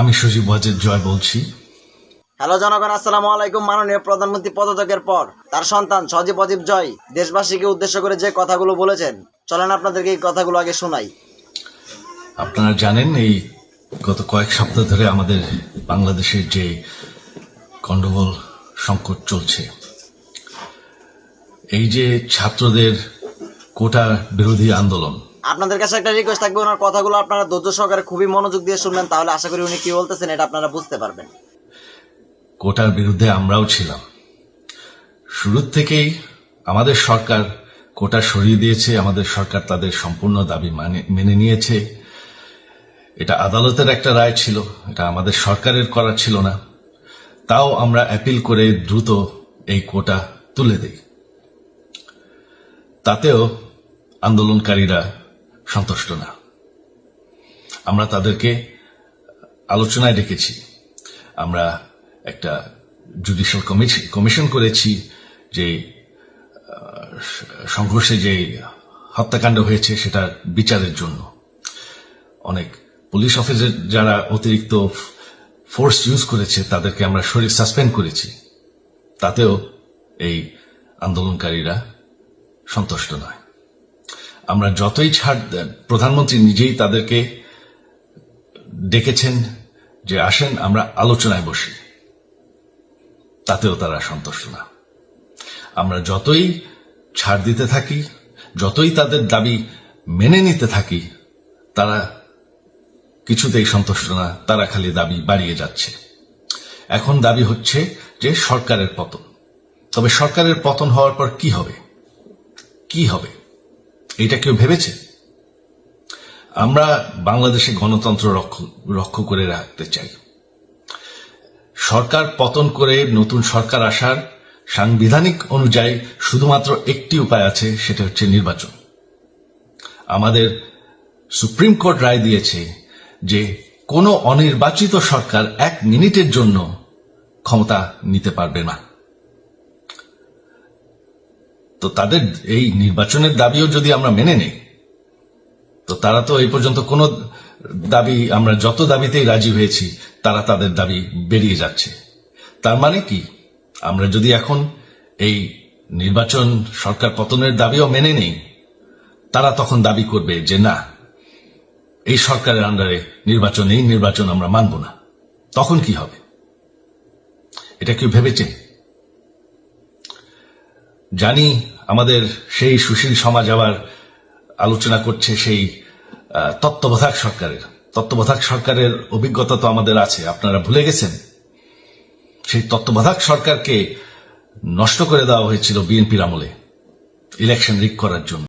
আমি সজীব ওয়াজেদ জয় বলছি। হ্যালো জনগণ আসসালামু আলাইকুম। মাননীয় প্রধানমন্ত্রী পদত্যাগের পর তার সন্তান সজীব অজীব জয় দেশবাসীকে উদ্দেশ্য করে যে কথাগুলো বলেছেন চলেন আপনাদেরকে এই কথাগুলো আগে শোনাই। আপনারা জানেন এই গত কয়েক সপ্তাহ ধরে আমাদের বাংলাদেশের যে গন্ডগোল সংকট চলছে এই যে ছাত্রদের কোটা বিরোধী আন্দোলন আপনাদের কাছে একটা রিকোয়েস্ট থাকবে, ওনার কথাগুলো আপনারা ধৈর্য সহকারে খুবই মনোযোগ দিয়ে শুনবেন, তাহলে আশা করি উনি কি বলতেছেন এটা আপনারা বুঝতে পারবেন। কোটার বিরুদ্ধে আমরাও ছিলাম। শুরুর থেকেই আমাদের সরকার কোটা সরিয়ে দিয়েছে, আমাদের সরকার তাদের সম্পূর্ণ দাবি মানে মেনে নিয়েছে। এটা আদালতের একটা রায় ছিল, এটা আমাদের সরকারের করা ছিল না। তাও আমরা অ্যাপিল করে দ্রুত এই কোটা তুলে দেই। তাতেও আন্দোলনকারীরা সন্তুষ্ট না। আমরা তাদেরকে আলোচনায় ডেকেছি। আমরা একটা জুডিশিয়াল কমিশন কমিশন করেছি যে সংঘর্ষে যে হত্যাকাণ্ড হয়েছে সেটা বিচারের জন্য। অনেক পুলিশ অফিসার যারা অতিরিক্ত ফোর্স ইউজ করেছে, তাদেরকে আমরা শরীর সাসপেন্ড করেছি। তাতেও এই আন্দোলনকারীরা সন্তুষ্ট নয়। আমরা যতই ছাড় দেন, প্রধানমন্ত্রী নিজেই তাদেরকে ডেকেছেন যে আসেন, আমরা আলোচনায় বসি। তাতেও তারা সন্তুষ্ট না। আমরা যতই ছাড় দিতে থাকি, যতই তাদের দাবি মেনে নিতে থাকি, তারা কিছুতেই সন্তুষ্ট না, তারা খালি দাবি বাড়িয়ে যাচ্ছে। এখন দাবি হচ্ছে যে সরকারের পতন। তবে সরকারের পতন হওয়ার পর কি হবে? কি হবে? এটা কেউ ভেবেছে? আমরা বাংলাদেশে গণতন্ত্র রক্ষ- করে রাখতে চাই। সরকার পতন করে নতুন সরকার আসার সাংবিধানিক অনুযায়ী শুধুমাত্র একটি উপায় আছে, সেটা হচ্ছে নির্বাচন। আমাদের সুপ্রিম কোর্ট রায় দিয়েছে যে কোনো অনির্বাচিত সরকার এক মিনিটের জন্য ক্ষমতা নিতে পারবে না। তো তাদের এই নির্বাচনের দাবিও যদি আমরা মেনে নেই, তো তারা তো এই পর্যন্ত কোনো দাবি, আমরা যত দাবিতেই রাজি হয়েছি, তারা তাদের দাবি বেরিয়ে যাচ্ছে। তার মানে কি? আমরা যদি এখন এই নির্বাচন সরকার পতনের দাবিও মেনে নেই, তারা তখন দাবি করবে যে না, এই সরকারের আন্ডারে নির্বাচন, এই নির্বাচন আমরা মানব না। তখন কি হবে? এটা কেউ ভেবেছে? জানি আমাদের সেই সুশীল সমাজ আবার আলোচনা করছে সেই তত্ত্বাবধায়ক সরকারের। তত্ত্বাবধায়ক সরকারের অভিজ্ঞতা তো আমাদের আছে, আপনারা ভুলে গেছেন। সেই তত্ত্বাবধায়ক সরকারকে নষ্ট করে দেওয়া হয়েছিল বিএনপির আমলে, ইলেকশন রিক করার জন্য।